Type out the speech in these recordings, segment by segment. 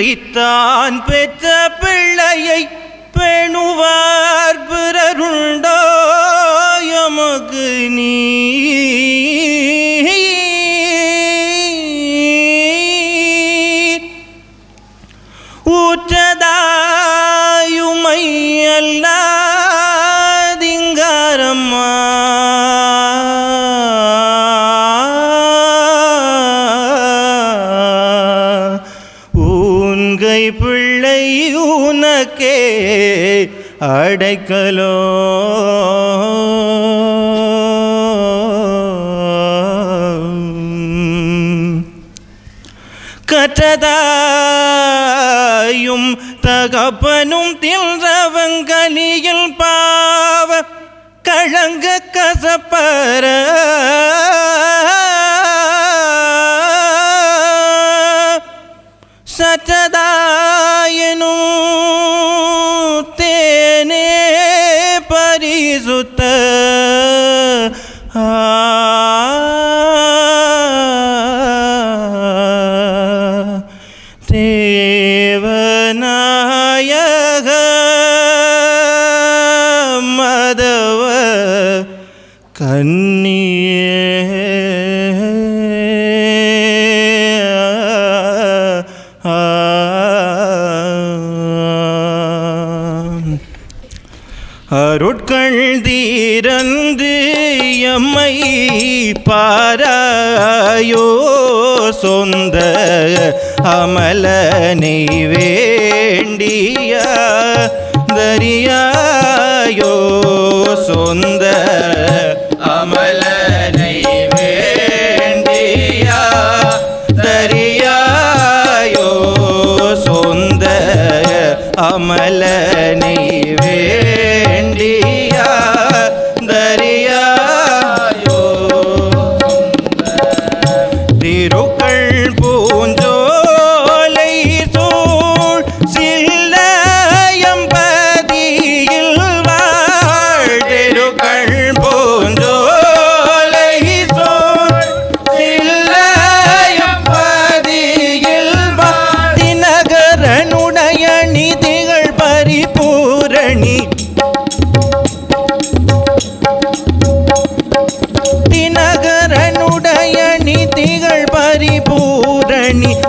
இன்றி தான் பெற்ற பிள்ளையை அடைக்கலோ கற்றதாயும் தகப்பனும் தின்றவங்கனியில் பாவ கழங்க கசப்பற Ah. அருட்கள் தீரந்து எம்மை பாராயோ சொந்த அமலனை வேண்டிய தரியாயோ சொந்த அமலனை வேண்டியா தரியாயோ சொந்த அமலனை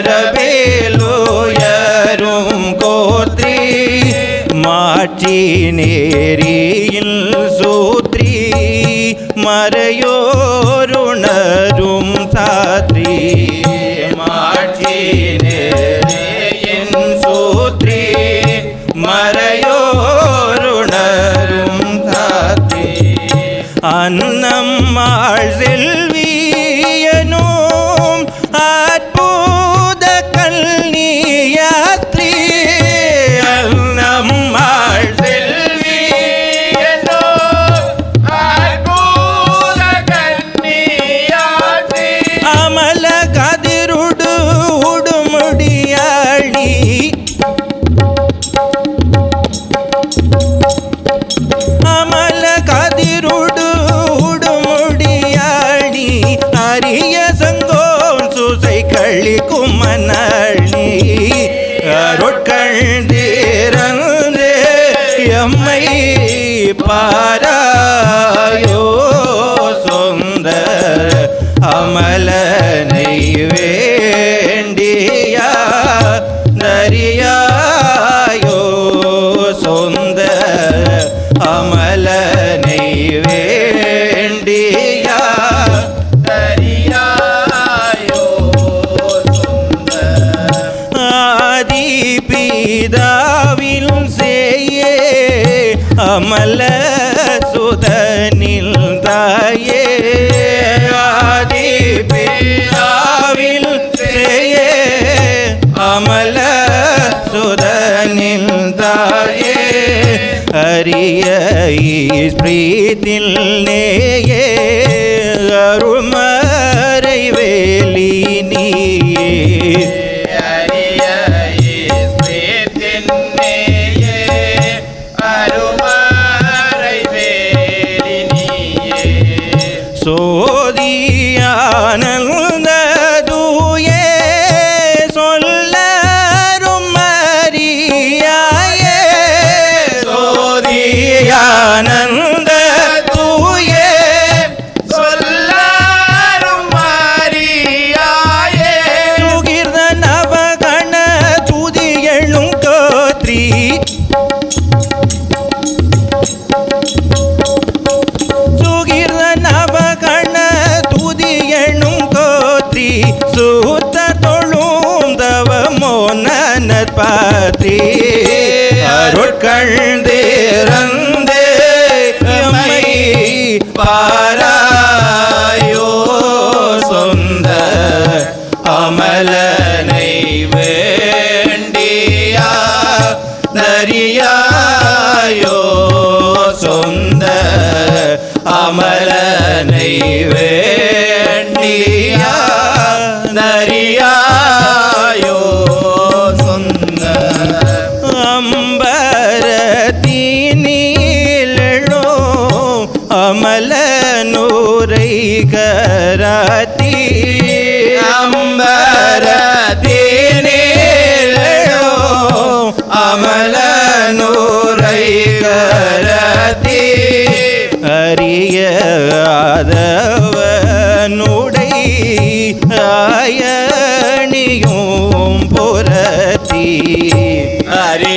மரபேலோயரும் கோத்ரி மாற்றி நேரியில் சூத்ரி மறையோ பீதாவில் செய்யே அமல சுதனில் தாயே. ஆதி பீதாவில் செய்யே அமல சுதனில் தாயே. அரிய பிரீதில் நேய கோத்ரி சூத்த தொழும் தவமோ நற்பற்றி அருட்கழ்ந்தேரந்தே எம்மை பாராயோ சொந்த அமலனை வேண்டியா நரியாயோ சொந்த அமலனை வே புரத்தி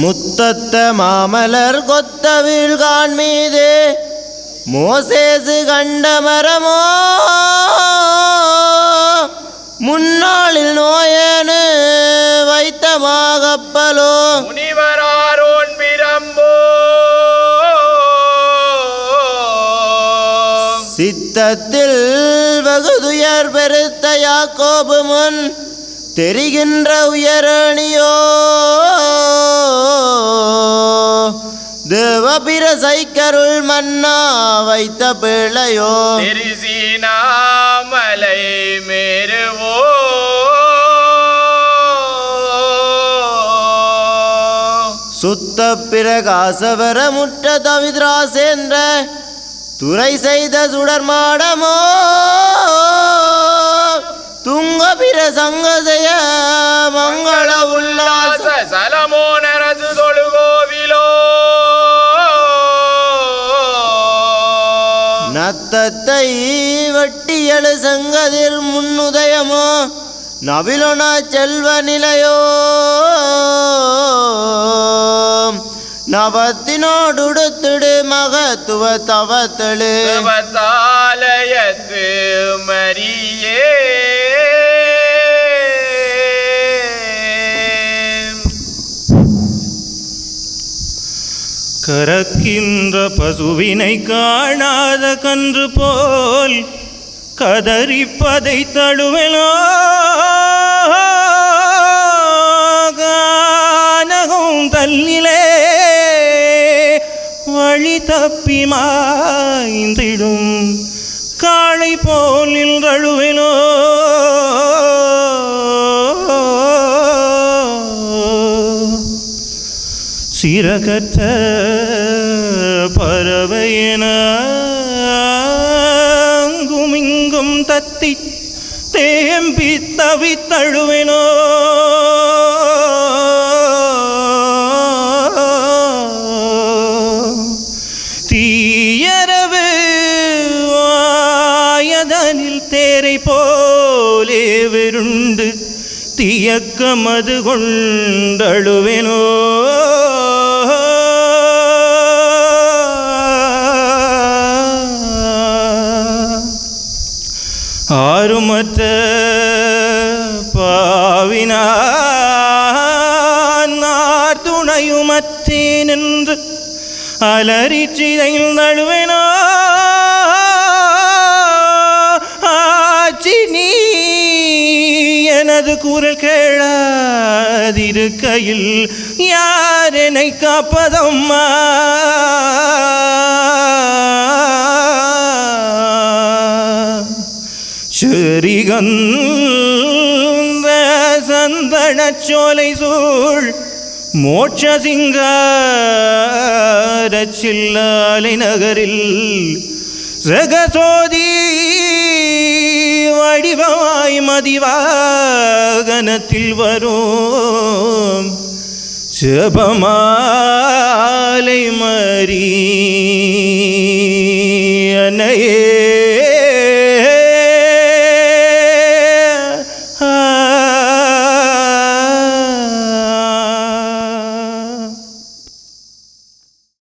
முத்தத்த மாமலர் கொத்த வீழ்கான் மீது மோசேசு கண்ட மரமோ? முன்னாளில் நோயனு வைத்த மாகப்பலோ? முனிவராரோன் பிரம்போ? சித்தத்தில் வகுதுயர் பெருத்த யாக்கோபு முன் தெரிகின்ற உயரணியோ? தேவபிர சைக்கருள் மன்னா வைத்த பிள்ளையோ. திருசீனாமலை மேருவோ. சுத்த பிரகாசவர முற்ற தவித்ராசேந்திர துறை செய்த சுடர் மாடமோ துங்க பிர சங்கசய மங்கள உல்லாச சலமோ. நத்தத்தை வட்டியழு சங்கதிர் முன்னுதயமோ நவிலொனா செல்வ நிலையோ. நவத்தினோடுடுத்திடு மகத்துவ தவத்தழு. சிவத்தாலய மரியே. கறக்கின்ற பசுவினை காணாத கன்று போல் கதறிப்பதை தழுவலோ? கானகம் தல்லிலே வழி தப்பி மாய்ந்திடும். காளை போல் நின்றழுவிலோ? சிறகற்ற பறவையென அங்குமிங்கும் தத்தி தேம்பி தவி தழுவினோ தீயரவு வாயதனில் தேரை போலே விருண்டு தியக்கமது கொண்டழுவினோ. ஆறுமற்ற பாவினார் துணையுமற்றேன் என்று அலறி சிதையில் நழுவினோ. ஆச்சி நீ எனது குரல் கேளாதிருக்கையில் யார் என்னை காப்பதம்மா? திகந்த சந்தனச் சோலை சூழ் மோட்ச சிங்காரச்சில்லாலை நகரில் ஜெகசோதி வடிவமாய் மதிவாகனத்தில் வரும். ஜபமாலை மரி அன்னையே